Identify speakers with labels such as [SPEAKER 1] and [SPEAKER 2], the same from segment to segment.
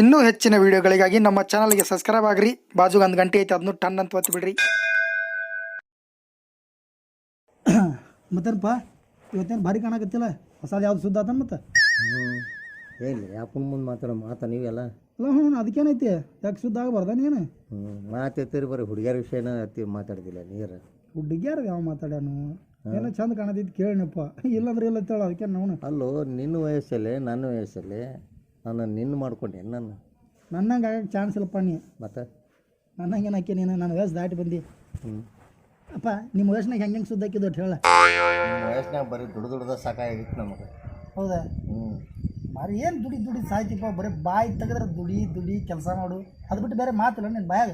[SPEAKER 1] ಇನ್ನೂ ಹೆಚ್ಚಿನ ವಿಡಿಯೋಗಳಿಗಾಗಿ ನಮ್ಮ ಚಾನಲ್ಗೆ ಸಬ್ಸ್ಕ್ರೈಬ್ ಆಗ್ರಿ. ಬಾಜುಗೆ ಒಂದು ಗಂಟೆ ಐತೆ ಅದನ್ನು ಟನ್ ಅಂತ ಒತ್ತಿ ಬಿಡ್ರಿ.
[SPEAKER 2] ಮತ್ತೇನಪ್ಪ? ಇವತ್ತೇನು ಭಾರಿ ಕಾಣಕತ್ತಿಲ್ಲ? ಹೊಸದು ಯಾವ್ದು ಸುದ್ದ ಆತನ ಮತ್ತೆ?
[SPEAKER 3] ಹ್ಞೂ ಹೇಳಿ ಯಾಪನ ಮುಂದೆ ಮಾತಾಡೋ ಮಾತಾ ನೀವೆಲ್ಲ?
[SPEAKER 2] ಅಲ್ಲ ಹ್ಞೂ ಅದಕ್ಕೇನೈತಿ? ಯಾಕೆ ಶುದ್ಧ ಆಗಬಾರ್ದ ನೀನು?
[SPEAKER 3] ಹ್ಞೂ ಮಾತೈತಿರಿ ಬರೀ ಹುಡುಗಿಯರ ವಿಷಯನ ಅತಿ ಮಾತಾಡ್ದಿಲ್ಲ ನೀರು.
[SPEAKER 2] ಹುಡುಗಿಯಾರ ಯಾವ ಮಾತಾಡ್ಯಾನು? ಏನೋ ಚಂದ ಕಾಣತೈತಿ ಕೇಳಿನಪ್ಪ. ಇಲ್ಲಂದ್ರೆ ಇಲ್ಲ ಅಂತೇಳ ಅದಕ್ಕೆ ನಾವು
[SPEAKER 3] ಅಲ್ಲೋ ನಿನ್ನ ವಯಸ್ಸಲ್ಲಿ ನನ್ನ ವಯಸ್ಸಲ್ಲಿ ನಾನು ನಿನ್ನ ಮಾಡ್ಕೊಂಡೆ ನನ್ನ
[SPEAKER 2] ನನ್ನಂಗೆ ಆಗಕ್ಕೆ ಚಾನ್ಸ್ ಇಲ್ಲಪ್ಪ ನೀ.
[SPEAKER 3] ಮತ್ತು?
[SPEAKER 2] ನನ್ನಂಗೆ ಏನಕ್ಕೆ ನೀನು? ನನ್ನ ವಯಸ್ಸು ದಾಟಿ ಬಂದು.
[SPEAKER 3] ಹ್ಞೂ
[SPEAKER 2] ಅಪ್ಪ ನಿಮ್ಮ ವಯಸ್ಸಿನಾಗ ಹೆಂಗೆ ಹೆಂಗೆ ಸುದ್ದ ಹಾಕಿದ್ದು ಹೇಳ.
[SPEAKER 3] ವಯಸ್ಸಿನಾಗ ಬರೀ ದುಡ್ಡು ದುಡ್ದ ಸಾಕಾಗಿತ್ತು ನಮಗೆ.
[SPEAKER 2] ಹೌದಾ?
[SPEAKER 3] ಹ್ಞೂ
[SPEAKER 2] ಬರೀ ಏನು ದುಡಿ ದುಡಿ ಸಾಯ್ತಿಪ್ಪ ಬರೀ ಬಾಯಿ ತೆಗೆದ್ರೆ ದುಡಿ ದುಡಿ ಕೆಲಸ ಮಾಡು. ಅದು ಬಿಟ್ಟು ಬೇರೆ ಮಾತಿಲ್ಲ ನಿನ್ನ ಬಾಯಾಗ.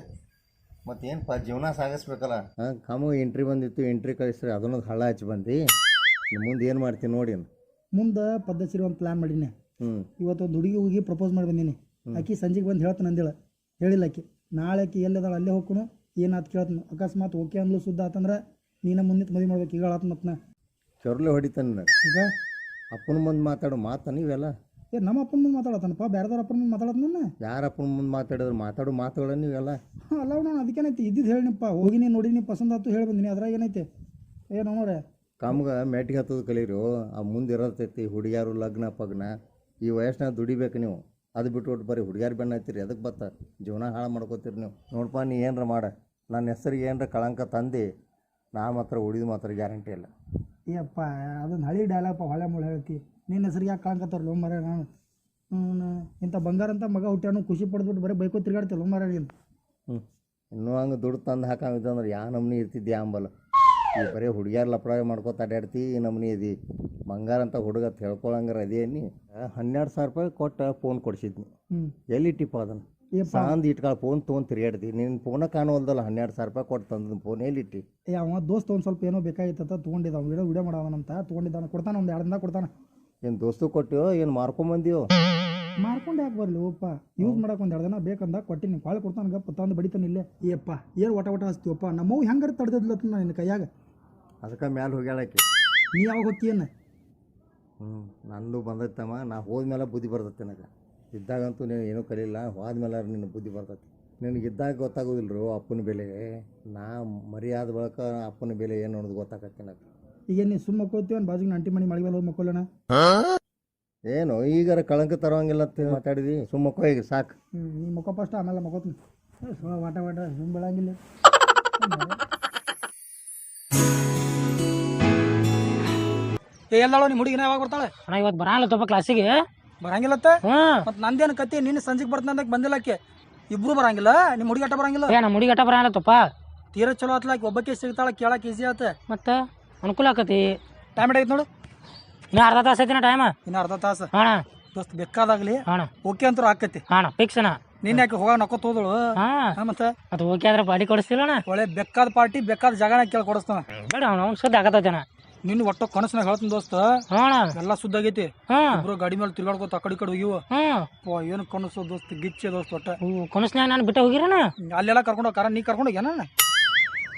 [SPEAKER 3] ಮತ್ತೇನಪ್ಪ ಜೀವನ ಸಾಗಿಸ್ಬೇಕಲ್ಲ. ಹಾಂ? ಕಮ್ಮು ಎಂಟ್ರಿ ಬಂದಿತ್ತು ಎಂಟ್ರಿ ಕಳಿಸ್ರಿ ಅದನ್ನೊಂದು ಹಳ್ಳ ಹಚ್ಚಿ ಬಂದು. ಮುಂದೆ ಏನು ಮಾಡ್ತೀನಿ ನೋಡಿ
[SPEAKER 2] ಮುಂದೆ ಪದ್ಧತಿ ಒಂದು ಪ್ಲ್ಯಾನ್ ಮಾಡೀನಿ. ಇವತ್ತು ಒಂದು ಹುಡುಗಿ ಹೋಗಿ ಪ್ರಪೋಸ್ ಮಾಡಿ ಬಂದೀನಿ. ಆಕಿ ಸಂಜೆಗೆ ಬಂದು ಹೇಳ್ತಾನೆ ಅಂದೇಳ. ಹೇಳಿಲ್ಲ ಆಕಿ. ನಾಳೆ ಆಕಿ ಎಲ್ಲಿದಾಳ ಅಲ್ಲೇ ಹೋಗ್ಕೊಣು. ಏನಾತ್ ಕೇಳ್ತಾನೆ. ಅಕಸ್ಮಾತ್ ಓಕೆ ಅಂದ್ಲು ಸುದ್ದ ಆತಂದ್ರೆ ನೀನ ಮುಂದೆ ಮದುವೆ ಮಾಡ್ಬೇಕು. ಈಗ ಆತ ಮತ್ನ
[SPEAKER 3] ಚೊರ್ಲೆ ಹೊಡಿತಾನ
[SPEAKER 2] ಈಗ?
[SPEAKER 3] ಅಪ್ಪನ ಮುಂದೆ ಮಾತಾಡೋ. ಮಾತಾ ನೀವೆಲ್ಲ.
[SPEAKER 2] ಏ ನಮ್ಮ ಅಪ್ಪನ ಮುಂದೆ ಮಾತಾಡತಾನಪ್ಪ ಬೇರೆದವ್ರ ಅಪ್ಪನ ಮುಂದೆ ಮಾತಾಡತ್ ನನ್ನ?
[SPEAKER 3] ಯಾರ ಅಪ್ಪನ ಮುಂದೆ ಮಾತಾಡಿದ್ರೆ? ಮಾತಾಡೋ ಮಾತುಗಳ ನೀವೆಲ್ಲ.
[SPEAKER 2] ಹಾಂ ಅಲ್ಲ ನಾನು ಅದಕ್ಕೇನೈತಿ? ಇದ್ದಿದ್ದು ಹೇಳಿನಪ್ಪ ಹೋಗಿನಿ ನೋಡಿನಿ ಪಸಂದ್ ಆತು ಹೇಳಿ ಬಂದಿನಿ. ಅದ್ರಾಗ ಏನೈತೆ? ಏ ನೋಡ್ರೆ.
[SPEAKER 3] ಕಾಮ್ಗೆ ಮೆಟ್ಟಿಗೆ ಹತ್ತೋದು ಕಲೀರು. ಆ ಮುಂದೆ ಇರತೈತಿ ಹುಡುಗಿಯಾರು ಲಗ್ನ ಪಗ್ನ. ಈ ವಯಸ್ಸಿನಾಗ ದುಡಿಬೇಕು ನೀವು. ಅದು ಬಿಟ್ಟು ಬರೀ ಹುಡುಗ್ಯಾರ ಬೆನ್ನ ಹತ್ತೀರಿ ಅದಕ್ಕೆ ಬತ್ತ? ಜೀವನ ಹಾಳು ಮಾಡ್ಕೋತೀರಿ ನೀವು. ನೋಡಪ್ಪ ನೀ ಏನರ ಮಾಡ. ನನ್ನ ಹೆಸರಿಗೆ ಏನರ ಕಳಂಕ ತಂದು ನಾ ಮಾತ್ರ ಉಳಿದು ಮಾತ್ರ ಗ್ಯಾರಂಟಿ ಇಲ್ಲ.
[SPEAKER 2] ಏಪ್ಪ ಅದೊಂದು ಹಳಿ ಡೈಲಾಗಪ್ಪ ಹೊಳೆ ಮುಳೆ ಹೇಳ್ತಿ. ನಿನ್ನ ಹೆಸರಿಗೆ ಯಾಕೆ ಕಾಣ್ಕತ್ತಾರ ಮರ ನಾನು ಹ್ಞೂ ಇಂಥ ಬಂಗಾರ ಅಂತ ಮಗ ಹುಟ್ಟ್ಯಾನು ಖುಷಿ ಪಡ್ದ್ಬಿಟ್ಟು ಬರೀ ಬೈಕೋ ತಿರ್ಗಾಡ್ತಿಲ್ಲ ಮರ ನೀನು.
[SPEAKER 3] ಹ್ಞೂ ಇನ್ನೂ ಹಂಗೆ ದುಡ್ಡು ತಂದು ಹಾಕಂಗಿದ್ದಂದ್ರೆ ಯಾ ನಮ್ನಿ ಇರ್ತಿದ್ದೆ ಅಂಬಲ್ಲ ಈ ಬರೀ ಹುಡುಗ್ಯಾರ ಲಪ್ರಾಯ ಮಾಡ್ಕೊತ ಅಡ್ಯಾಡ್ತಿ ಈ ಅದಿ ಬಂಗಾರ ಅಂತ ಹುಡುಗ ಅಂತ ಹೇಳ್ಕೊಳಂಗಾರ ಅದೇ ನೀ ಹನ್ನೆರಡು ಸಾವಿರ ರೂಪಾಯಿ ಕೊಟ್ಟು ಫೋನ್ ಕೊಡ್ಸಿದ್ನಿ.
[SPEAKER 2] ಎಲ್ಲಿ
[SPEAKER 3] ಎಲ್ಲಿಟ್ಟಿಪ್ಪ ಅದನ್ನು ಸಾಂದ್ ಇಟ್ಕಾಳ ಫೋನ್ ತೊಗೊಂಡು ತಿರುಗಾಡ್ದಿ ನಿನ್ನ ಫೋನ ಕಾಣುವಲ್ದಲ್ಲ ಹನ್ನೆರಡು ಸಾವಿರ ರೂಪಾಯಿ ಕೊಟ್ಟು ತಂದ ಫೋನ್ ಎಲ್ಲಿಟ್ಟಿ
[SPEAKER 2] ಇಟ್ಟಿ? ಅವ ದೋಸ್ತ ಒಂದು ಸ್ವಲ್ಪ ಏನೋ ಬೇಕಾಗಿತ್ತ ತೊಗೊಂಡಿದ್ದ. ಅವ್ನು ವಿಡಿಯೋ ವಿಡಿಯೋ ಮಾಡವನಂತ ತೊಗೊಂಡಿದ್ದಾನೆ. ಕೊಡ್ತಾನೆ ಒಂದು ಎರಡು ದಿನ ಕೊಡ್ತಾನೆ.
[SPEAKER 3] ಏನು ದೋಸ್ತು ಕೊಟ್ಟಿಯೋ ಏನು ಮಾರ್ಕೊಂಬಂದಿಯೋ?
[SPEAKER 2] ಮಾರ್ಕೊಂಡು ಯಾಕೆ ಬರಲಿ ಓಪ್ಪ? ಯೂಸ್ ಮಾಡಕ್ಕೆ ಒಂದು ಎರಡು ದಿನ ಬೇಕಂದ ಕೊಟ್ಟಿನಿ ಭಾಳ ಕೊಡ್ತಾನೆ ಗಪ್ಪ ತಂದು ಬಡಿತಾನೆ ಇಲ್ಲೇ. ಏಪ್ಪ ಏನು ಒಟ ಒಟ ಹಚ್ತೀವಪ್ಪ ನಮ್ಮವು ಹೆಂಗಾರ ತಡೆದಿದ್ಲತ್ತ ನಿನ್ನ ಕೈಯಾಗ?
[SPEAKER 3] ಅದಕ್ಕೆ ಮ್ಯಾಲೆ ಹೋಗ್ಯಾಳಕ್ಕೆ
[SPEAKER 2] ನೀ ಯಾವಾಗ ಹೋಗ್ತೀಯನ್ನ
[SPEAKER 3] ಹ್ಞೂ ನಂದು ಬಂದೈತಮ್ಮ ನಾ ಹೋದ್ಮೇಲೆ ಬುದ್ಧಿ ಬರ್ತೈತೆ ನನಗೆ. ಇದ್ದಾಗಂತೂ ನೀನು ಏನೂ ಕಲಿಲ್ಲ ಹೋದ್ಮೇಲೆ ನಿನ್ನ ಬುದ್ಧಿ ಬರ್ತೈತೆ. ನಿನಗೆ ಇದ್ದಾಗ ಗೊತ್ತಾಗೋದಿಲ್ರು ಅಪ್ಪನ ಬೆಲೆ? ನಾ ಮರ್ಯಾದ ಬಳಕ ಅಪ್ಪನ ಬೆಲೆ ಏನು ಅನ್ನೋದು ಗೊತ್ತಾಗತ್ತೆ ನನಗೆ.
[SPEAKER 2] ಈಗ ನೀ ಸುಮ್ಮ ಮಕ್ಕೋತೀವನ್ ಬಾಜುಗೆ ನಂಟಿ ಮಣಿ ಮಳಿಗೆ ಹೋಗಿ ಮಕ್ಕೊಳ್ಳೋಣ
[SPEAKER 3] ಏನು ಈಗಾರ ಕಳಂಕ ತರೋಂಗಿಲ್ಲ ಅಂತ ಮಾತಾಡಿದಿ ಸುಮ್ಮಕ್ಕ ಈಗ ಸಾಕು.
[SPEAKER 2] ಹ್ಞೂ ಮುಖ ಪಸ್ಟ್ ಫಸ್ಟ್ ಆಮೇಲೆ ಮಕ್ಕೋತೀನಿ ವಾಟ ವಾಟ ಸುಮ್ಮ ಬೆಳಂಗಿಲ್ಲ. ಏ ಎಲ್ಲಾಳೋ ನಿಮ್ಮ ಹುಡುಗಿನ ಯಾವಾಗ ಬರ್ತಾಳೆ?
[SPEAKER 4] ಅಣ್ಣ ಇವತ್ತು ಬರಲ್ಲ ತಪ್ಪ ಕ್ಲಾಸಿಗೆ
[SPEAKER 2] ಬರಂಗಿಲ್ಲತ್ತ
[SPEAKER 4] ಅತ್ತ?
[SPEAKER 2] ಮತ್ತು ನಂದೇನು ಕತ್ತಿ? ನಿನ್ನ ಸಂಜೆಗೆ ಬರ್ತಾನೆ ಅಂದಕ್ಕೆ ಬಂದಿಲ್ಲ ಆಕೆ. ಇಬ್ರು ಬರಂಗಿಲ್ಲ? ನಿಮ್ಮ ಹುಡುಗಿ ಆಟ ಬರಂಗಿಲ್ಲ?
[SPEAKER 4] ಏ ನಮ್ಮ ಹುಡುಗಿ ಆಟ ಬರಲ್ಲ ತಪ್ಪ?
[SPEAKER 2] ತೀರಾ ಚಲೋ ಆತ್ಲ ಆಕೆ? ಒಬ್ಬಕ್ಕೆ ಸಿಗ್ತಾಳ ಕೇಳಕ್ಕೆ ಈಸಿ ಆತ.
[SPEAKER 4] ಮತ್ತೆ? ಅನುಕೂಲ ಆಕತಿ.
[SPEAKER 2] ಟೈಮ್ ಐತೆ ನೋಡು?
[SPEAKER 4] ಇನ್ನು ಅರ್ಧ ತಾಸು ಐತಿನ ಟೈಮ್
[SPEAKER 2] ಇನ್ನು ಅರ್ಧ ತಾಸು.
[SPEAKER 4] ಹಾ
[SPEAKER 2] ದೋಸ್ತ್ ಬೇಕಾದಾಗ್ಲಿ
[SPEAKER 4] ಅಣ್ಣ
[SPEAKER 2] ಓಕೆ ಅಂತ ಆಕತಿ
[SPEAKER 4] ಅಣ್ಣ ಫಿಕ್ಸ್ ಅಣ್ಣ
[SPEAKER 2] ನಿನ್ನ ಯಾಕೆ ಹೋಗಾಗ ನಕ್ಕೋತ ಹೋದಳು
[SPEAKER 4] ಹಾಂ.
[SPEAKER 2] ಹಾ ಮತ್ತೆ?
[SPEAKER 4] ಅದು ಓಕೆ ಆದ್ರೆ ಪಾಡಿ ಕೊಡಿಸ್ತಿಲ್ಲಣ
[SPEAKER 2] ಒಳ್ಳೆ ಬೇಕಾದ ಪಾರ್ಟಿ ಬೇಕಾದ ಜಾಗನ ಕೇಳಿ ಕೊಡಿಸ್ತಾನ.
[SPEAKER 4] ಬೇಡ ಅವ್ನು ಅವ್ನು ಸುದ್ದಿ ಜನ
[SPEAKER 2] ನಿನ್ನ ಒಟ್ಟು ಕನಸ್ನಾಗ ಹೇಳ್ತೀನಿ ದೋಸ್ತ. ಎಲ್ಲ ಸುದ್ದ
[SPEAKER 4] ಆಗೈತಿ.
[SPEAKER 2] ಇಬ್ರು ಗಾಡಿ ಮೇಲೆ ತಿರ್ಗಾಡ್ಕೋತ ಆ ಕಡೆ ಕಡೆ ಹೋಗಿವ. ಏನು ಕನಸು ದೋಸ್ತ್ ಗಿಚ್ಚೆ ದೋಸ್ತ್ ಒಟ್ಟ.
[SPEAKER 4] ಕನಸ್ನ್ಯಾಗ ನಾನು ಬಿಟ್ಟ ಹೋಗಿರಣ್ಣ
[SPEAKER 2] ಅಲ್ಲೆಲ್ಲ ಕರ್ಕೊಂಡು ಕಾರ ನೀ ಕರ್ಕೊಂಡು ಹೋಗ್ಯಾನ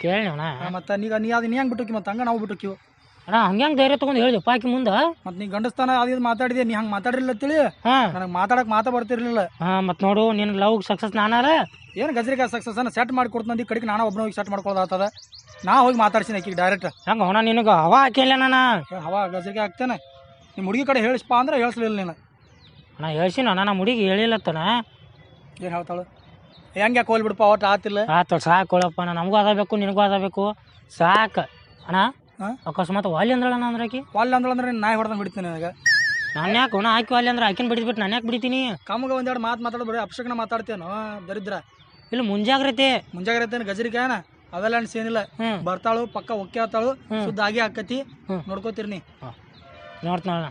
[SPEAKER 4] ಕೇಳಿ
[SPEAKER 2] ಮತ್ತೆ ನೀಗ ನೀ ಅದು ನೀ ಹೆಂಗ್ ಬಿಟ್ಟೋಕಿ ಮತ್ತೆ ಹಂಗ ನಾವು ಬಿಟ್ಟೋಕಿವು.
[SPEAKER 4] ಅಣ್ಣ ಹಂಗೆ ಹಂಗೆ ಧೈರ್ಯ ತೊಗೊಂಡು ಹೇಳಿದೆಪ್ಪ ಆಕಿ ಮುಂದೆ.
[SPEAKER 2] ಮತ್ತೆ ನೀ ಗಂಡಸ್ತಾನ ಅದ್ ಮಾತಾಡಿದೆ ನೀ ಹಂಗ ಮಾತಾಡಿರ್ಲಿಲ್ಲ ತಿಳಿ
[SPEAKER 4] ಹಾಂ.
[SPEAKER 2] ನನಗೆ ಮಾತಾಡಕ್ ಮಾತಾ ಬರ್ತಿರ್ಲಿಲ್ಲ.
[SPEAKER 4] ಹಾ ಮತ್ತು ನೋಡು ನಿನ್ನ ಲವ್ ಸಕ್ಸಸ್ ನಾನಾರ?
[SPEAKER 2] ಏನು ಗಜರಿಕ ಸಕ್ಸಸ್ ಅನ್ನ ಸೆಟ್ ಮಾಡಿ ಕೊಡ್ತಂದು ಈ ಕಡೆಗೆ ನಾನು ಒಬ್ಬನ ಹೋಗಿ ಸೆಟ್ ಮಾಡ್ಕೊಳ್ಳೋದಾಗ್ತದ ನಾ ಹೋಗಿ ಮಾತಾಡ್ಸಿನಿ ಆಕಿಗೆ ಡೈರೆಕ್ಟ್
[SPEAKER 4] ಹಂಗ ಹೋಣ ನಿನಗೆ? ಹವಾ ಹಾಕಿಲ್ಲ ನಾನು
[SPEAKER 2] ಹವಾ ಗಜರಿಕೆ ಹಾಕ್ತೇನೆ ನಿಮ್ಮ ಹುಡುಗಿ ಕಡೆ ಹೇಳಿಸ್ಪಾ ಅಂದ್ರೆ ಹೇಳಿಸ್ಲಿಲ್ಲ ನೀನು.
[SPEAKER 4] ಅಣ್ಣ ಹೇಳ್ಸಿನ ಅಣ್ಣ ನಮ್ಮ ಹುಡುಗಿ ಹೇಳಿಲ್ಲತ್ತನ
[SPEAKER 2] ಏನು ಹೇಳ್ತಾಳು? ಹೆಂಗೆ ಯಾಕೆ ಹೋಲ್ ಬಿಡಪ್ಪ ಒಟ್ಟು ಆತಿಲ್ಲ
[SPEAKER 4] ಆತು ಸಾಕು ಅಣ್ಣ ನಮಗೂ ಅದ ಬೇಕು ನಿನಗೂ ಅದ ಬೇಕು. ಸಾಕು. ಅಣ್ಣ? ಅಕಸ್ಮಾತ್ ವಾಲಿ ಅಂದ್ರಣ್ಣ ಅಂದ್ರೆ ಆಕಿ
[SPEAKER 2] ವಾಲ್ ಅಂದ್ರೆ ಅಂದ್ರೆ ನಾಯಿ ಹೊಡೆದಂಗೆ ಬಿಡ್ತೀನಿ ನನಗೆ.
[SPEAKER 4] ನಾನು ಯಾಕೆ ಒಣ ಹಾಕಿ ವಾಲಿ ಅಂದ್ರೆ ಆಕಿನ ಬಿಡಿದ್ಬಿಟ್ಟು ನಾನು ಯಾಕೆ ಬಿಡ್ತೀನಿ?
[SPEAKER 2] ಕಾಮಗ ಒಂದೆರಡು ಮಾತು ಮಾತಾಡೋ ಬರೀ ಅಪಶಕನ ಮಾತಾಡ್ತೇನೋ ದರಿದ್ರ.
[SPEAKER 4] ಇಲ್ಲ ಮುಂಜಾಗ್ರತೆ.
[SPEAKER 2] ಮುಂಜಾಗ್ರತೆ ಗಜರಿ ಏನ? ಅವೆಲ್ಲ ಏನಿಲ್ಲ ಬರ್ತಾಳು ಪಕ್ಕ ಒಕ್ಕೆ ಆತಾಳು
[SPEAKER 4] ಶುದ್ಧ
[SPEAKER 2] ಸುದ್ದ ಆಗಿ
[SPEAKER 4] ಹಾಕತಿ.
[SPEAKER 2] ನೋಡ್ಕೋತಿರ್ನಿ.
[SPEAKER 4] ನೋಡ್ತಾನ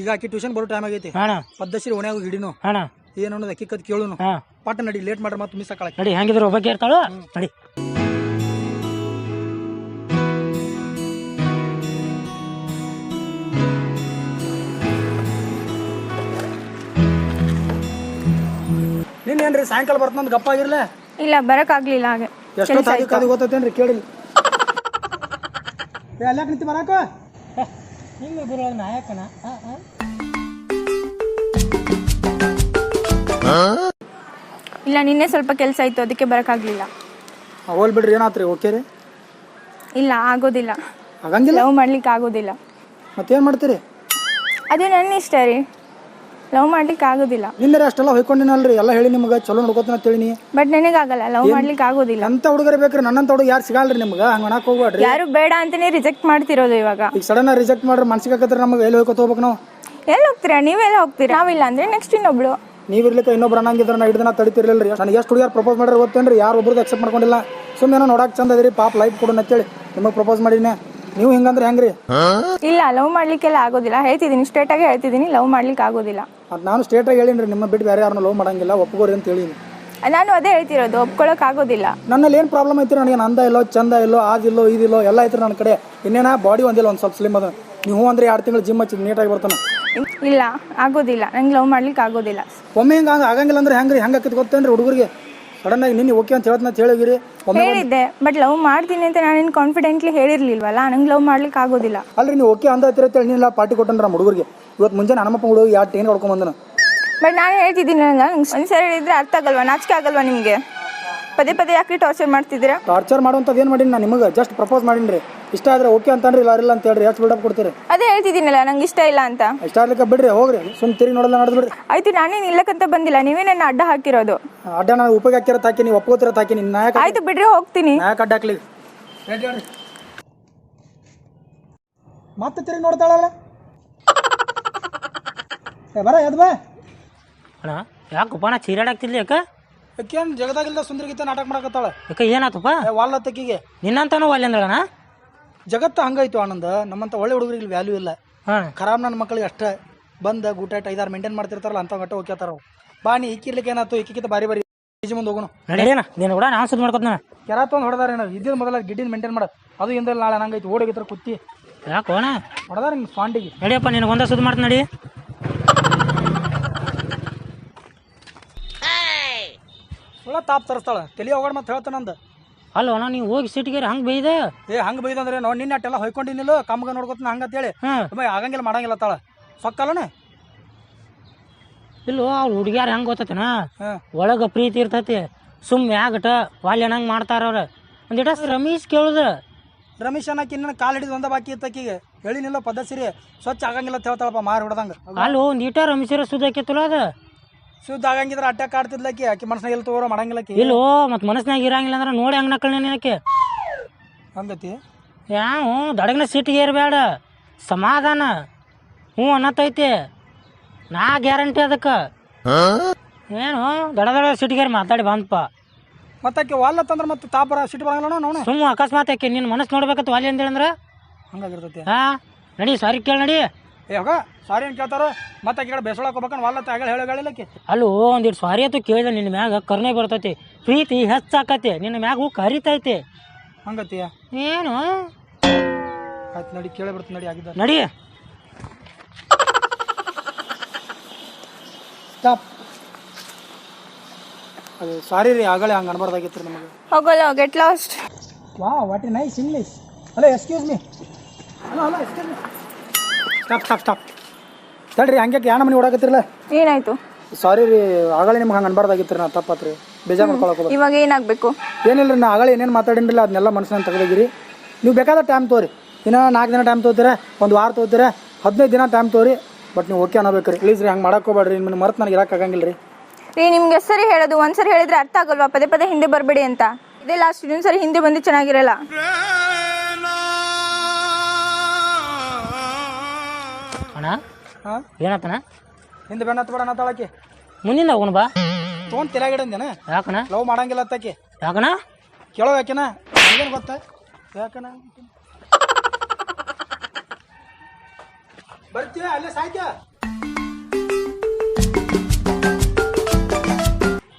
[SPEAKER 2] ಈಗ ಆಕಿ ಟ್ಯೂಷನ್ ಬರೋ ಟೈಮ್ ಆಗೈತಿ. ಪದ್ದಶ್ರೀ ಒಣೆಯಾಗ ಹಿಡಿನು.
[SPEAKER 4] ಅಣ್ಣ.
[SPEAKER 2] ಏನು ಅನ್ನೋದು ಅಕ್ಕಿ ಕತ್ ಕೇಳುನು.
[SPEAKER 4] ಪಾಠ
[SPEAKER 2] ಪಟ್ಟ ನಡಿ ಲೇಟ್ ಮಾಡ್ರೆ ಮತ್ತೆ ಮಿಸ್ ಹಾಕಿ
[SPEAKER 4] ನಡಿ ಹೆಂಗಿದ್ರು ಒಬ್ಬಕ್ಕೆ ಇರ್ತಾಳು. ನಡಿ.
[SPEAKER 2] ನಿನ್ನೇನ್ರಿ ಸಾಯಂಕಾಲ ಬರ್ತಂದ್ ಗಪ್ಪ ಆಗಿರ್ಲ?
[SPEAKER 5] ಇಲ್ಲ ಬರಕ್ಕಾಗ್ಲಿಲ್ಲ ಹಾಗೆ.
[SPEAKER 2] ಹಾಗೆನ್ರಿ ಕೇಳಿ ಗೊತ್ತೈತೇನ್ರಿ? ಕೇಳಿಲ್ಲ. ಏ ಅಲ್ಯಾಕ ನಿಂತಿ ಬರಾಕ?
[SPEAKER 4] ನಿಮ್ಮಿಬ್ಬರು ನಾಯಕನ
[SPEAKER 5] ಇಲ್ಲ ನಿನ್ನೆ ಸ್ವಲ್ಪ ಕೆಲಸ ಇತ್ತು ಅದಕ್ಕೆ ಬರಕಾಗ್ಲಿಲ್ಲ
[SPEAKER 2] ಹೋಲ್ ಬಿಡ್ರಿ ಏನಾತ್ರಿ ಓಕೆ ರೀ?
[SPEAKER 5] ಇಲ್ಲ ಆಗೋದಿಲ್ಲ.
[SPEAKER 2] ಆಗಂಗಿಲ್ಲ?
[SPEAKER 5] ಲವ್ ಮಾಡ್ಲಿಕ್ಕೆ ಆಗೋದಿಲ್ಲ.
[SPEAKER 2] ಮತ್ತೇನು ಮಾಡ್ತೀರಿ?
[SPEAKER 5] ಅದು ನನ್ನ ಇಷ್ಟ ರೀ. ಲವ್ ಮಾಡ್ಲಿಕ್ಕೆ ಆಗೋದಿಲ್ಲ.
[SPEAKER 2] ನಿನ್ನೆ ಅಷ್ಟೆಲ್ಲ ಹೊಯ್ಕೊಂಡಿನಲ್ರಿ ಎಲ್ಲ ಹೇಳಿ ನಿಮ್ಗೆ ಚಲೋ ನೋಡ್ಕೋತೀನಿ ಅಂತ ಹೇಳಿನಿ.
[SPEAKER 5] ಬಟ್ ನನಗಾಗಲ್ಲ ಲವ್ ಮಾಡ್ಲಿಕ್ಕೆ ಆಗೋದಿಲ್ಲ.
[SPEAKER 2] ಅಂತ ಹುಡುಗರು ಬೇಕ್ರಿ ನನ್ನಂತ ಹುಡುಗ ಯಾರು ಸಿಗಲ್ರಿ ನಿಮ್ಗೆ? ಹಂಗೆ ಅನ್ನಕ್ಕೆ ಹೋಗ್ಬೇಡ್ರಿ
[SPEAKER 5] ಯಾರು ಬೇಡ ಅಂತಾನೆ ರಿಜೆಕ್ಟ್ ಮಾಡ್ತಿರೋದು ಇವಾಗ.
[SPEAKER 2] ಈಗ ಸಡನ್ ರಿಜೆಕ್ಟ್ ಮಾಡ್ರಿ ಮನ್ಸಿಗೆ ಹಾಕತ್ರ ನಮಗೆ ಎಲ್ಲಿ ಹೋಗ್ಕೊತ ಹೋಗ್ಬೇಕು ನಾವು?
[SPEAKER 5] ಎಲ್ಲಿ ಹೋಗ್ತೀರಾ? ನೀವೆಲ್ಲ ಹೋಗ್ತೀರಾ? ನಾವಿಲ್ಲ ಅಂದ್ರೆ ನೆಕ್ಸ್ಟ್ ಇನ್ನೊಬ್ಳು.
[SPEAKER 2] ನೀವು ಇರ್ಲಿಕ್ಕೆ ಇನ್ನೊಬ್ರು ಅನ್ನಂಗಿದ್ರೆ ನಾ ಹಿಡಿದು ದಿನ ತಡಿತಿರ್ಲಿಲ್ಲ ರೀ ನನಗೆ ಎಷ್ಟು ಹುಡುಗರು ಪ್ರಪೋಸ್ ಮಾಡ್ರಿ ಗೊತ್ತೇನ್ರಿ? ಯಾರು ಒಬ್ರದ್ದು ಅಕ್ಸೆಪ್ಟ್ ಮಾಡ್ಕೊಂಡಿಲ್ಲ. ಸುಮ್ಮನೆ ನೋಡಕ್ಕೆ ಚಂದ ಅದಿರಿ ಪಾಪ ಲೈಫ್ ಕೊಡು ಅಂತೇಳಿ ನಿಮಗೆ ಪ್ರಪೋಸ್ ಮಾಡೀನಿ. ನೀವು ಹೆಂಗಂದ್ರೆ ಹೆಂಗ್ರಿ?
[SPEAKER 5] ಇಲ್ಲ ಲವ್ ಮಾಡ್ಲಿಕ್ಕೆಲ್ಲ ಆಗೋದಿಲ್ಲ. ಹೇಳ್ತಿದ್ದೀನಿ ಸ್ಟ್ರೇಟ್ ಆಗಿ ಹೇಳ್ತಿದ್ದೀನಿ ಲವ್ ಮಾಡ್ಲಿಕ್ಕೆ ಆಗೋದಿಲ್ಲ.
[SPEAKER 2] ನಾನು ನಾನು ಆಗಿ ಹೇಳಿನ್ರಿ ನಿಮ್ಮ ಬಿಟ್ಟು ಬೇರೆ ಯಾರನ್ನ ಲವ್ ಮಾಡಂಗಿಲ್ಲ ಒಪ್ಕೋರಿ ಅಂತ ಹೇಳಿನಿ.
[SPEAKER 5] ನಾನು ಅದೇ ಹೇಳ್ತಿರೋದು ಒಪ್ಕೊಳಕ್ ಆಗೋದಿಲ್ಲ.
[SPEAKER 2] ನನ್ನಲ್ಲಿ ಏನು ಪ್ರಾಬ್ಲಮ್ ಐತ್ರಿ? ನನಗೆ ಅಂದ ಇಲ್ಲೋ ಚಂದ ಇಲ್ಲೋ ಆದಿಲ್ಲೋ ಇದಿಲ್ಲೋ ಎಲ್ಲ ಐತ್ರಿ ನನ್ನ ಕಡೆ. ಇನ್ನೇನ ಬಾಡಿ ಒಂದಿಲ್ಲ ಒಂದು ಸ್ವಲ್ಪ ಸ್ಲಿಮ್ ಅದ. ನೀವು ಅಂದ್ರೆ ಎರಡು ತಿಂಗಳು ಜಿಮ್ ಹಚ್ಚಿ ನೀಟಾಗಿ ಬರ್ತಾನ.
[SPEAKER 5] ಇಲ್ಲ ಆಗೋದಿಲ್ಲ. ನಂಗೆ ಲವ್ ಮಾಡ್ಲಿಕ್ಕೆ ಆಗೋದಿಲ್ಲ.
[SPEAKER 2] ಒಮ್ಮೆ ಹಿಂಗೆ ಹಂಗೆ ಆಗಂಗಿಲ್ಲ ಅಂದ್ರೆ ಹೆಂಗ್ರಿ? ಹೆಂಗೆ ಆಕೈತಿ ಗೊತ್ತೇನ್ರಿ ಹುಡುಗರಿಗೆ? ಸಡನ್ ಆಗಿ ನಿನ್ನೆ ಓಕೆ ಅಂತ ಹೇಳ್ತಾನೆ ಅಂತ ಹೇಳಿಗಿರಿ ಒಮ್ಮೆ
[SPEAKER 5] ಹೇಳಿದ್ದೆ ಬಟ್ ಲವ್ ಮಾಡ್ತೀನಿ ಅಂತ ನಾನು ಕಾನ್ಫಿಡೆಂಟ್ಲಿ ಹೇಳಿರ್ಲಿಲ್ವಲ್ಲ? ನಂಗೆ ಲವ್ ಮಾಡ್ಲಿಕ್ಕೆ ಆಗೋದಿಲ್ಲ.
[SPEAKER 2] ಅಲ್ರಿ ನೀವು ಓಕೆ ಅಂತ ಹೇಳಿ ನೀನು ಪಾರ್ಟಿ ಕೊಟ್ಟನ್ರ ನಮ್ಮ ಹುಡುಗರಿಗೆ. ಇವತ್ತು ಮುಂಜಾನೆ ಹನುಮಪ್ಪ ಹುಡುಗ ಎರಡು ಟೇನ್ ಹೊಡ್ಕೊಂಡ್ ಬಂದನು?
[SPEAKER 5] ಬಟ್ ನಾನು ಹೇಳ್ತಿದ್ದೀನಿ ನಂಗೆ ಒಂದ್ಸರಿ ಹೇಳಿದ್ರೆ ಅರ್ಥ ಆಗಲ್ವಾ? ನಾಚಿಕೆ ಆಗಲ್ವಾ ನಿಮಗೆ? ಪದೇ ಪದೇ ಯಾಕೆ ಟಾರ್ಚರ್ ಮಾಡ್ತಿದ್ದೀರಾ?
[SPEAKER 2] ಟಾರ್ಚರ್ ಮಾಡುವಂಥದ್ದು ಏನು ಮಾಡೀನಿ ನಾನು ನಿಮಗೆ? ಜಸ್ಟ್ ಪ್ರಪೋಸ್ ಮಾಡೀನಿ ಇಷ್ಟ ಆದ್ರೆ ಓಕೆ ಅಂತನ್ರಿ ಇಲ್ಲ ಇಲ್ಲ ಅಂತ ಹೇಳ್ರಿ. ಎಷ್ಟು ಬಿಡಪ್ ಕೊಡ್ತೀರಿ.
[SPEAKER 5] ಅದೇ ಹೇಳ್ತಿದ್ದೀನಲ್ಲ ನಂಗೆ ಇಷ್ಟ ಇಲ್ಲ ಅಂತ.
[SPEAKER 2] ಇಷ್ಟ ಆಗ್ಲಿಕ್ಕೆ ಬಿಡ್ರಿ ಹೋಗ್ರಿ. ಸುಮ್ ತಿರಿ ನೋಡಲ್ಲ ನಡೆದು ಬಿಡ್ರಿ.
[SPEAKER 5] ಆಯ್ತು ನಾನೇನು ಇಲ್ಲಕ್ಕಂತ ಬಂದಿಲ್ಲ. ನೀವೇ ನನ್ನ ಅಡ್ಡ ಹಾಕಿರೋದು?
[SPEAKER 2] ಅಡ್ಡ ನಾನು ಉಪಯೋಗ ಹಾಕಿರೋ ತಾಕಿ ನೀವು ಒಪ್ಕೋತಿರೋ ತಾಕಿ ನಿನ್ನ ನಾಯಕ
[SPEAKER 5] ಆಯ್ತು ಬಿಡ್ರಿ ಹೋಗ್ತೀನಿ.
[SPEAKER 2] ನಾಯಕ ಅಡ್ಡ ಹಾಕ್ಲಿ. ಮತ್ತೆ ತಿರುಗಿ ನೋಡ್ತಾಳಲ್ಲ? ಏ, ಬರ ಎದ್ ಬಾ.
[SPEAKER 4] ಅಣ್ಣ ಯಾಕಪ್ಪ ನಾ ಚೀರಾಡಾಕ್ತಿರ್ಲಿ ಯಾಕ?
[SPEAKER 2] ಯಾಕೇನು ಜಗದಾಗಿಲ್ದ ಸುಂದರ ಗೀತೆ ನಾಟಕ ಮಾಡಕತ್ತಾಳ?
[SPEAKER 4] ಅಕ್ಕ ಏನಾತಪ್ಪ?
[SPEAKER 2] ವಾಲ್ ತಕ್ಕಿಗೆ
[SPEAKER 4] ನಿನ್ನಂತನೂ ಒಲ್ಲೆ ಅಂದಳಣ್ಣ
[SPEAKER 2] ಜಗತ್ತು ಹಂಗಾಯ್ತು ಆನಂದ. ನಮ್ಮಂತ ಒಳ್ಳೆ ಹುಡುಗರಿಗೆ ವ್ಯಾಲ್ಯೂ ಇಲ್ಲ.
[SPEAKER 4] ಹಾಂ.
[SPEAKER 2] ಖರಾಬ್ ನನ್ನ ಮಕ್ಕಳಿಗೆ ಅಷ್ಟೇ. ಬಂದ ಗೂಟಾಟ ಐದಾರು ಮೇಂಟೈನ್ ಮಾಡ್ತಿರ್ತಾರಲ್ಲ ಅಂತ ಗಟ್ಟ ಹೋಗ್ಯಾತಾರ ಅವು ಬಾ ನೀ ಇಕ್ಕಿರ್ಲಿಕ್ಕೆ ಏನಾಯ್ತು? ಇಕ್ಕಿಕ್ಕಿಂತ ಬಾರಿ ಬಾರಿ ಈಜಿ ಮುಂದೆ ಹೋಗೋಣ.
[SPEAKER 4] ನೀನು ಕೂಡ ನಾನು ಸುದ್ದಿ ಮಾಡ್ಕೊತಾನೆ
[SPEAKER 2] ಕೆರ ಒಂದು ಹೊಡೆದಾರ ಏನೋ ಇದ್ದಿದ್ದು ಮೊದಲ ಗಿಡ್ಡಿನ ಮೇಂಟೈನ್ ಮಾಡ. ಅದು ಹಿಂದೆ ನಾಳೆ ನಂಗೈತಿ ಓಡೋಗಿತ್ರ ಕುತ್ತಿ.
[SPEAKER 4] ಯಾಕೋ ಅಣ್ಣ?
[SPEAKER 2] ಹೊಡೆದಾರ ಹಿಂಗೆ ಸ್ಪಾಂಡಿಗೆ
[SPEAKER 4] ನಡಿಯಪ್ಪ ನಿನಗೆ ಒಂದೇ ಸುದ್ದಿ ಮಾಡ್ತೀನಿ ನಡಿ.
[SPEAKER 2] ಸುಳ್ಳ ತಾಪ್ ತರಿಸ್ತಾಳ. ತಲೆ ಹೋಗೋಣ ಮತ್ತೆ ಹೇಳ್ತಾನಂದ
[SPEAKER 4] ಅಲ್ಲ ಅಣ್ಣ ನೀವು ಹೋಗಿ ಸಿಟಿಗೆ ಹಂಗೆ ಬೈದ?
[SPEAKER 2] ಏ ಹಂಗೆ ಬೈದಂದ್ರೆ ನೋಡಿ ನಿನ್ನ ಅಟ್ಟೆಲ್ಲ ಹೊಯ್ಕೊಂಡಿನಿಲ್ಲ ಕಮ್ಗ ಹಂಗ ಹಂಗಂತೇಳಿ.
[SPEAKER 4] ಹಾಂ.
[SPEAKER 2] ಅಮ್ಮ ಆಗಂಗಿಲ್ಲ ಮಾಡಂಗಿಲ್ಲ ತಾಳ. ಸೊಕ್ಕಲ್ಲನ
[SPEAKER 4] ಇಲ್ಲೋ ಅವ್ರು ಹುಡುಗ್ಯಾರ ಹೆಂಗೆ ಗೊತ್ತತನ?
[SPEAKER 2] ಹಾಂ.
[SPEAKER 4] ಒಳಗೆ ಪ್ರೀತಿ ಇರ್ತೈತಿ ಸುಮ್ ಯಾಗಟ ವಾಲ್ಯ ನಂಗೆ ಮಾಡ್ತಾರ ಅವ್ರು. ಒಂದಿಟ ರಮೇಶ್ ಕೇಳುದ.
[SPEAKER 2] ರಮೇಶ್ ಅನ್ನಕ್ಕೆ ಇನ್ನ ಕಾಲು ಹಿಡಿದು ಒಂದ ಬಾಕಿ ಇತ್ತಕ್ಕಿಗೆ ಹೇಳಿನಿಲ್ಲ ಪದ್ಧತಿ ಸ್ವಚ್ಛ ಆಗಂಗಿಲ್ಲ ಅಂತ ಹೇಳ್ತಾಳಪ್ಪ ಮಾರಿ ಹೊಡೆದಂಗೆ.
[SPEAKER 4] ಅಲ್ಲೋ ಒಂದಿಟ ರಮೇಶ್ ರಮೇಶರ ಸುದ್ದಿ ಆಕೈತಲ್ಲ ಅದು
[SPEAKER 2] ಶುದ್ಧ ಆಗಂಗಿದ್ರೆ ಅಟ್ಯಾಕ್ ಆಡ್ತಿದ್ಲಕ್ಕಿ ಆಕಿ. ಮನಸ್ನಾಗ ಎಲ್ಲಿ ತಗೋರೋ ಮಾಡಂಗಿಲ್ಲಕಿ
[SPEAKER 4] ಇಲ್ಲೋ ಮತ್ತು ಮನಸ್ನಾಗ ಇರಂಗಿಲ್ಲ ಅಂದ್ರೆ ನೋಡಿ ಹಂಗ ನಕ್ಕಳ ನಿನಕ್ಕೆ
[SPEAKER 2] ಹಂಗತಿ
[SPEAKER 4] ಯಾವ ದಡಗನ ಸಿಟ್ಟಿಗೆ ಇರಬೇಡ ಸಮಾಧಾನ. ಹ್ಞೂ ಅನ್ನತೈತಿ. ನಾ ಗ್ಯಾರಂಟಿ ಅದಕ್ಕೆ. ಏನು ದಡ ದಡ ಸಿಟಿಗೇರಿ ಮಾತಾಡಿ ಬಂದಪ್ಪ
[SPEAKER 2] ಮತ್ತೆ ಆಕಿ ವಾಲ್ ತಂದ್ರೆ ಮತ್ತೆ ತಾಪರ ಸಿಟ್ಟು ಬರಂಗಿಲ್ಲ ನೋಣ
[SPEAKER 4] ಸುಮ್ಮ ಅಕಸ್ಮಾತ್ ಯಾಕೆ ನಿನ್ನ ಮನಸ್ಸು ನೋಡ್ಬೇಕತ್ತು ವಾಲಿ ಅಂತೇಳಂದ್ರೆ
[SPEAKER 2] ಹಂಗಾಗಿರ್ತೈತಿ
[SPEAKER 4] ಹಾ ನಡಿ ಸಾರಿ ಕೇಳಿ ನಡಿ.
[SPEAKER 2] ಏ ಹೋಗ ಸಾರಿ ಅಂತ ಕೇಳ್ತಾರ? ಮತ್ತೆ ಆಕಿ ಕಡೆ ಬೆಸಳಕ್ಕೆ ಹೋಗ್ಬೇಕನ್ ವಾಲ್ ಆಗಲ್ಲ ಹೇಳಗಳಿಲ್ಲಕ್ಕಿ
[SPEAKER 4] ಅಲ್ಲೂ ಒಂದಿಟ್ಟು ಸಾರಿ ಅಂತ ಕೇಳಿದ ನಿನ್ನ ಮ್ಯಾಗ ಕರ್ನೆ ಬರ್ತೈತಿ. ಪ್ರೀತಿ ಹೆಚ್ಚಾಕತಿ ನಿನ್ನ ಮ್ಯಾಗ ಹೂ ಕರಿತೈತಿ.
[SPEAKER 2] ಹಂಗತಿಯ
[SPEAKER 4] ಏನು?
[SPEAKER 2] ಆಯ್ತು ನಡಿ ಕೇಳಿ ಬಿಡ್ತೀನಿ ನಡಿ ಆಗಿದ್ದ.
[SPEAKER 4] ನಡಿ.
[SPEAKER 2] ಸ್ಟಾಪ್. ಅದು ಸಾರಿ ರೀ ಆಗಲೇ ಹಂಗೆ ಅನ್ಬಾರ್ದಾಗಿತ್ತು ರೀ ನಮಗೆ.
[SPEAKER 5] ಹೋಗಲ್ಲ ಗೆಟ್ ಲಾಸ್ಟ್
[SPEAKER 2] ವಾ what a nice English hello excuse me hello hello excuse me stop stop stop ತಡ್ರಿ ಹಂಗೆ ಯಾಣ ಮನೆ ಓಡಾಕತ್ತಿರಲ್ಲ?
[SPEAKER 5] ಏನಾಯ್ತು?
[SPEAKER 2] ಸಾರಿ ರೀ ಆಗಲೇ ನಿಮ್ಗೆ ಹಂಗೆ ಅನ್ಬಾರ್ದಾಗಿತ್ತು ರೀ ನಾ ತಪ್ಪತ್ರಿ. ಬೇಜಾರು ಮಾಡ್ಕೊಳಕ್ಕೆ
[SPEAKER 5] ಇವಾಗ ಏನಾಗಬೇಕು?
[SPEAKER 2] ಏನಿಲ್ಲ ರೀ ನಾ ಆಗಲೇ ಏನೇನು ಮಾತಾಡಿನಿಲ್ಲ ಅದನ್ನೆಲ್ಲ ಮನಸ್ಸಿನ ತೆಗೆದಿರಿ ನೀವು ಬೇಕಾದ ಟೈಮ್ ತೋರಿ ಇನ್ನೂ ನಾಲ್ಕು ದಿನ ಟೈಮ್ ತೊಗೋತೀರ? ಒಂದು ವಾರ ತೊಗೋತೀರ? ಹದಿನೈದು ದಿನ ಟೈಮ್ ತೋರಿ ಬಟ್ ನೀವು ಓಕೆ ಅನ್ನಬೇಕು ರೀ ಪ್ಲೀಸ್ ರೀ ಹಂಗೆ ಮಾಡಕ್ಕೋಬೇಡ್ರಿ ನಿಮ್ಮನ್ನು ಮರೆತು ನನಗೆ ಇರೋಕ್ಕಾಗಂಗಿಲ್ಲ ರೀ
[SPEAKER 5] ರೀ ನಿಮ್ಗೆ ಸರಿ ಹೇಳೋದು ಒಂದ್ಸರಿ ಹೇಳಿದ್ರೆ ಅರ್ಥ ಆಗಲ್ವಾ? ಪದೇ ಪದೇ ಹಿಂದೆ ಬರಬೇಡಿ ಅಂತ. ಇದೇ ಲಾಸ್ಟ್ ಇನ್ನೊಂದ್ಸರಿ ಹಿಂದೆ ಬಂದು ಚೆನ್ನಾಗಿರಲ್ಲ.
[SPEAKER 4] ಅಣ್ಣ
[SPEAKER 2] ಹಾಂ?
[SPEAKER 4] ಏನತನ
[SPEAKER 2] ಹಿಂದೆ ಬೆನ್ನ ಹತ್ಬೇಡ ನಾ ತಾಳಕ್ಕೆ
[SPEAKER 4] ಹೋಗೋಣ ಬಾ.
[SPEAKER 2] ತೊಗೊಂಡು ತಿರಾಗಿಡಂದೇನ
[SPEAKER 4] ಯಾಕಣ
[SPEAKER 2] ಲವ್ ಮಾಡಂಗಿಲ್ಲ ಅತ್ತಕ್ಕೆ
[SPEAKER 4] ಯಾಕಣ
[SPEAKER 2] ಕೇಳೋ ಯಾಕೆನ? ನನಗೇನು ಗೊತ್ತಾ? ಯಾಕನ ಬರ್ತೀಯ? ಅಲ್ಲೇ ಸಾಯ್ತ್ಯ?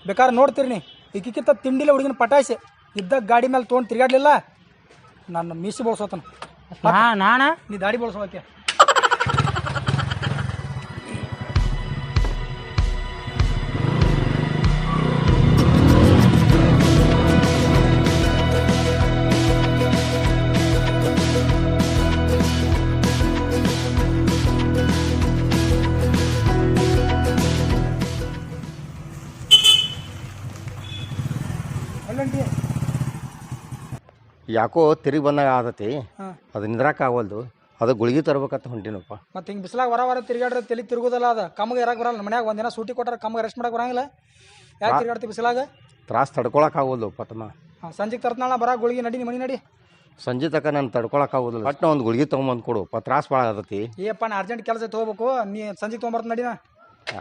[SPEAKER 2] ಬೇಕಾದ್ರೆ ನೋಡ್ತೀರಿ ನೀ. ಈಕಿಕ್ಕಿಂತ ತಿಂಡಿಲ್ಲ ಹುಡುಗಿನ ಪಟಾಯಿಸಿ ಇದ್ದಾಗ ಗಾಡಿ ಮೇಲೆ ತೊಗೊಂಡು ತಿರ್ಗಾಡ್ಲಿಲ್ಲ? ನನ್ನ ಮೀಸಿ ಬಳಸೋತನ.
[SPEAKER 4] ನಾ ನಾಣ
[SPEAKER 2] ನೀ ದಾಡಿ ಬಳಸೋಕೆ
[SPEAKER 3] ಯಾಕೋ ತಿರುಗಿ ಬಂದಾಗ ಆದತಿ
[SPEAKER 2] ಹಾಂ.
[SPEAKER 3] ಅದು ನಿಂದ್ರಾಕ ಆಗವಲ್ದು ಅದು ಗುಳಿಗೆ ತರ್ಬೇಕಂತ ಹೊಂಟಿನಪ್ಪ.
[SPEAKER 2] ಮತ್ತೆ ಹಿಂಗೆ ಬಿಸಿಲಾಗ ವರ ವರ ತಿರುಗಾಡ್ರೆ ತಲೆ ತಿರುಗೋದಲ್ಲ ಅದು. ಕಮ್ಗೆ ಇರಕ್ಕೆ ಬರಲ್ಲ. ಮನ್ಯಾಗ ಒಂದಿನ ಸೂಟಿ ಕೊಟ್ಟಾರ ಕಮ್ಗೆ ರೆಸ್ಟ್ ಮಾಡಕ್ಕೆ ಬರಂಗಿಲ್ಲ. ಯಾಕೆ ತಿರುಗಾಡ್ತಿ ಬಿಸಿಲಾಗ?
[SPEAKER 3] ತ್ರಾಸ ತಡ್ಕೊಳಕ್ ಆಗೋಲ್ದು ಪತಮ
[SPEAKER 2] ಹಾಂ ಸಂಜೆಗೆ ತರ್ತನಾಳ ಬರ ಗುಳಿಗೆ ನಡಿ ನಿಮ್ಮ ಮನೆ ನಡಿ.
[SPEAKER 3] ಸಂಜೆ ತಕ ನಾನು ತಡ್ಕೊಳಕ್ ಆಗೋದಿಲ್ಲ. ಪಟ್ನ ಒಂದು ಗುಳಿಗೆ ತೊಗೊಂಬಂದು ಕೊಡು. ಪ ತ್ರಾಸ ಭಾಳ ಆದತಿ
[SPEAKER 2] ಏಪ್ಪ ನಾ ಅರ್ಜೆಂಟ್ ಕೆಲಸ ತೊಗೋಬೇಕು. ನೀ ಸಂಜೆಗೆ ತೊಗೊಂಬರ್ತ ನಡಿನ?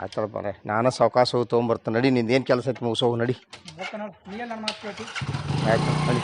[SPEAKER 3] ಆಯ್ತಳ ಬರ ನಾನು ಸಾವಕಾಶ ಹೋಗಿ ತೊಗೊಂಬರ್ತೀನಿ ನಡಿ ನಿಂದೇನು ಕೆಲಸ ಐತಿ ಮುಗಿಸೋ ನಡಿ.
[SPEAKER 2] ನೋಡಿ. ನನ್ನ ಮಾತು ಕೇಳ್ತಿ?
[SPEAKER 3] ಆಯ್ತು ನಡಿ.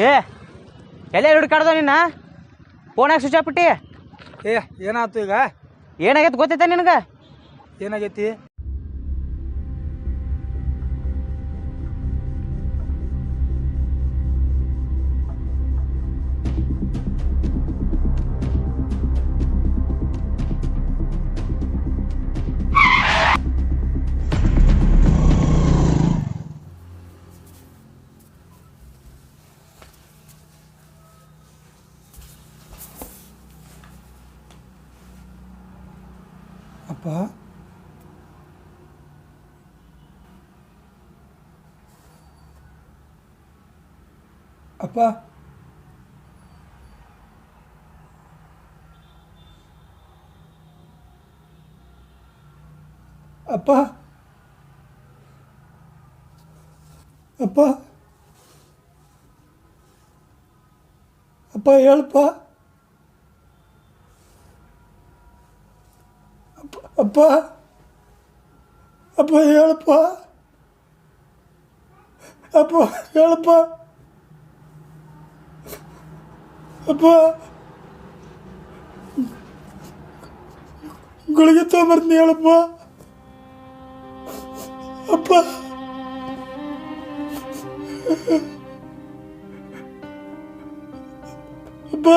[SPEAKER 6] ಏ ಎಲ್ಲ ಹುಡುಕಾಡ್ದ ನಿನ್ನ? ಫೋನಾಗ ಸ್ವಿಚ್ ಆಫ್ ಬಿಟ್ಟಿ
[SPEAKER 2] ಏ ಏನಾಯ್ತು ಈಗ?
[SPEAKER 6] ಏನಾಗೈತೆ ಗೊತ್ತೈತೆ ನಿನಗೆ?
[SPEAKER 2] ಏನಾಗೈತಿ? ಅಪ್ಪ ಅಪ್ಪ ಅಪ್ಪ ಅಪ್ಪ ಹೇಳಪ್ಪ ಅಪ್ಪ ಅಪ್ಪ ಹೇಳಪ್ಪ ಅಪ್ಪ ಹೇಳಪ್ಪ ಅಪ್ಪ ಗುಳಿಗೆ ತಗೊಂಬರ್ತೀನಿ ಹೇಳಪ್ಪ ಅಪ್ಪ ಅಪ್ಪ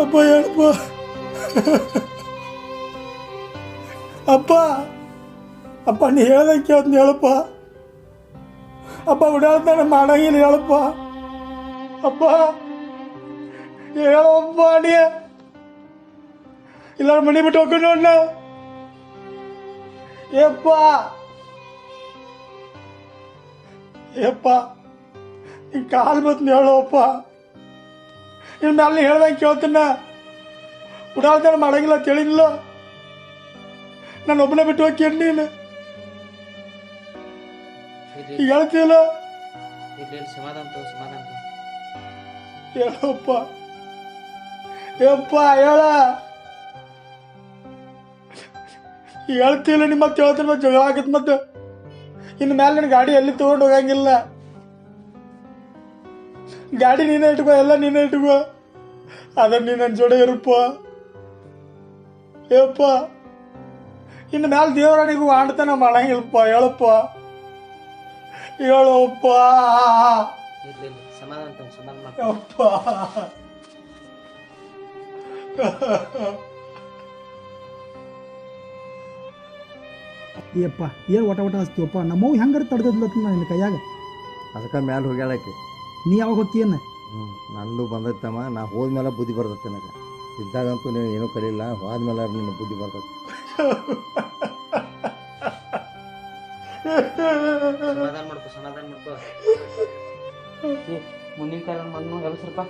[SPEAKER 2] ಅಪ್ಪ ಹೇಳಪ್ಪ ಅಪ್ಪ ಅಪ್ಪ ನೀ ಹೇಳ್ದಂಗೆ ಕೇಳ್ತೀನಿ ಹೇಳಪ್ಪ ಅಪ್ಪ ಉಡಾಳ್ತಾನೆ ಮಾಡಂಗಿಲ್ಲ ಹೇಳಪ್ಪ ಅಪ್ಪ ಹೇಳಪ್ಪ ನೀ ಇಲ್ಲ ಮನೆ ಬಿಟ್ಟು ಹೋಗ್ಕೊಂಡು ನೋಡ ಏಪ್ಪ. ಏಪ್ಪ. ಈ ಕಾಲು ಬತ್ನಿ ಹೇಳೋಪ್ಪ. ಇನ್ನು ಮೇಲೆ ಹೇಳ್ದಂಗೆ ಕೇಳ್ತೀನ. ಉಡಾಳ್ತಾನೆ ಮಾಡಂಗಿಲ್ಲ ತಿಳಿಲ್ಲ ನಾನು ಒಬ್ಬನೇ ಬಿಟ್ಟು ಹೋಗಿ ನೀನು. ಈಗ ಹೇಳ್ತೀಯಲ್ಲ.
[SPEAKER 6] ಸಮಾಧಾನ ತಗೋ ಸಮಾಧಾನ
[SPEAKER 2] ಹೇಳಪ್ಪ. ಯಪ್ಪ ಹೇಳ. ಹೇಳ್ತಿಲ್ಲ ನಿಮ್ಮ ಮತ್ತೆ ಹೇಳ್ತೀನಿ ಮತ್ತೆ ಜಗಳ ಆಗತ್ ಮತ್ತೆ. ಇನ್ನು ಮೇಲೆ ನನ್ನ ಗಾಡಿ ಎಲ್ಲಿ ತಗೊಂಡು ಹೋಗಂಗಿಲ್ಲ. ಗಾಡಿ ನೀನೇ ಇಟ್ಕೋ ಎಲ್ಲ ನೀನೇ ಇಟ್ಕೋ. ಅದ ನೀನ್ ನನ್ನ ಜೋಡಿ ಇರಪ್ಪ. ಯಪ್ಪ. ಇನ್ನು ಮ್ಯಾಲ ದೇವರನಿಗೂ ಆಡ್ತಾನ ಮಾಡಂಗಿಲ್ಲಪ್ಪ ಹೇಳಪ್ಪ. ಹೇಳಪ್ಪ.
[SPEAKER 6] ಸಮಾಧಾನ ಸಮಾಧಾನ
[SPEAKER 2] ಯಪ್ಪ.
[SPEAKER 7] ಏಪ್ಪ ಏನು ಒಟ ಒಟ ಹಚ್ತೀವಪ್ಪ? ನಮ್ಮವ್ ಹೆಂಗಾರ ತಡೆದಿದ್ಲತ್ತ ನಿನ್ನ ಕೈಯಾಗ?
[SPEAKER 3] ಅದಕ್ಕೆ ಮ್ಯಾಲೆ ಹೋಗ್ಯಾಳಕ್ಕೆ
[SPEAKER 7] ನೀ ಯಾವಾಗ ಹೋಗ್ತೀಯನ್ನ
[SPEAKER 3] ಹ್ಞೂ ನಂದು ಬಂದೈತಮ್ಮ ನಾ ಹೋದ್ಮೇಲೆ ಬುದ್ಧಿ ಬರ್ತೈತೆ ನನಗೆ. ಇದ್ದಾಗಂತೂ ನೀನು ಏನೂ ಕಲಿಲ್ಲ ಹೋದ್ಮೇಲೆ ನಿನ್ನ ಬುದ್ಧಿ ಬರ್ತೈತೆ.
[SPEAKER 6] ಸಮಾಧಾನ ಮಾಡ್ಕೋ ಸಮಾಧಾನ ಮಾಡ್ಕೋ. ಮುಂದಿನ ಕಾಲ ಮಣ್ಣು ಎಲ್ಸ್ರಪ್ಪ.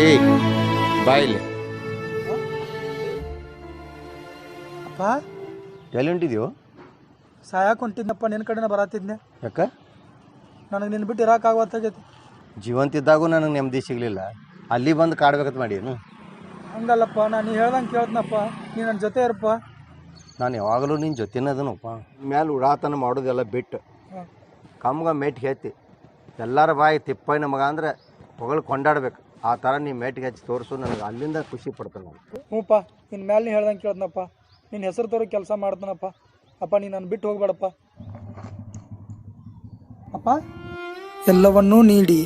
[SPEAKER 3] ಏಯ್ ಬಾಯಿಲಿ.
[SPEAKER 2] ಅಪ್ಪ?
[SPEAKER 3] ಎಲ್ಲಿ ಹೊಂಟಿದ್ಯೋ
[SPEAKER 2] ಸಾಯಕ್ಕೆ ಹೊಂಟಿದ್ನಪ್ಪ ನಿನ್ನ ಕಡೆನೇ ಬರತ್ತಿದ್ನೆ
[SPEAKER 3] ಯಾಕ?
[SPEAKER 2] ನನಗೆ ನಿನ್ನ ಬಿಟ್ಟು ಜೀವಂತ
[SPEAKER 3] ಜೀವಂತಿದ್ದಾಗೂ ನನಗೆ ನೆಮ್ಮದಿ ಸಿಗಲಿಲ್ಲ. ಅಲ್ಲಿ ಬಂದು ಕಾಡ್ಬೇಕಂತ ಮಾಡೀನು
[SPEAKER 2] ಹಂಗಲ್ಲಪ್ಪ ನಾನು ನೀ ಹೇಳ್ದಂಗೆ ಕೇಳ್ತನಪ್ಪ. ನೀ ನನ್ನ ಜೊತೆ ಇರಪ್ಪ
[SPEAKER 3] ನಾನು ಯಾವಾಗಲೂ ನಿನ್ನ ಜೊತೆನೇ ಅದನಪ್ಪ. ಮ್ಯಾಲೆ ಉಡಾತನ ಮಾಡೋದೆಲ್ಲ ಬಿಟ್ಟು. ಕಮ್ಗ ಮೆಟ್ಟಿಗೆ ಹೇಳ್ತಿ. ಎಲ್ಲರ ಬಾಯಿ ತಿಪ್ಪ ಮಗ ಅಂದ್ರೆ ಹೊಗಳು ಕೊಂಡಾಡ್ಬೇಕು. ಆ ಥರ ನೀವು ಮೇಟಿಗೆ ಹಚ್ಚಿ ತೋರಿಸು, ನನಗೆ ಅಲ್ಲಿಂದ ಖುಷಿ ಪಡ್ತಾನೆ ನಾನು
[SPEAKER 2] ಹ್ಞೂಪ್ಪ ನಿನ್ನ ಮೇಲೆ ಹೇಳ್ದಂಗೆ ಕೇಳ್ತನಪ್ಪ ನಿನ್ನ ಹೆಸರು ತೋರಿ ಕೆಲಸ ಮಾಡ್ತಾನಪ್ಪ. ಅಪ್ಪ, ನೀ ನನ್ನ ಬಿಟ್ಟು ಹೋಗ್ಬೇಡಪ್ಪ. ಅಪ್ಪ? ಎಲ್ಲವನ್ನೂ ನೀಡಿ,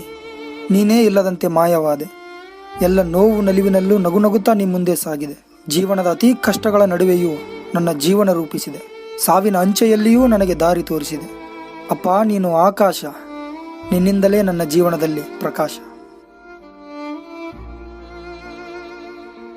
[SPEAKER 2] ನೀನೇ ಇಲ್ಲದಂತೆ ಮಾಯವಾದೆ. ಎಲ್ಲ ನೋವು ನಲಿವಿನಲ್ಲೂ ನಗು ನಗುತ್ತಾ ನೀ ಮುಂದೆ ಸಾಗಿದೆ. ಜೀವನದ ಅತೀ ಕಷ್ಟಗಳ ನಡುವೆಯೂ ನನ್ನ ಜೀವನ ರೂಪಿಸಿದೆ. ಸಾವಿನ ಅಂಚೆಯಲ್ಲಿಯೂ ನನಗೆ ದಾರಿ ತೋರಿಸಿದೆ. ಅಪ್ಪ, ನೀನು ಆಕಾಶ. ನಿನ್ನಿಂದಲೇ ನನ್ನ ಜೀವನದಲ್ಲಿ ಪ್ರಕಾಶ.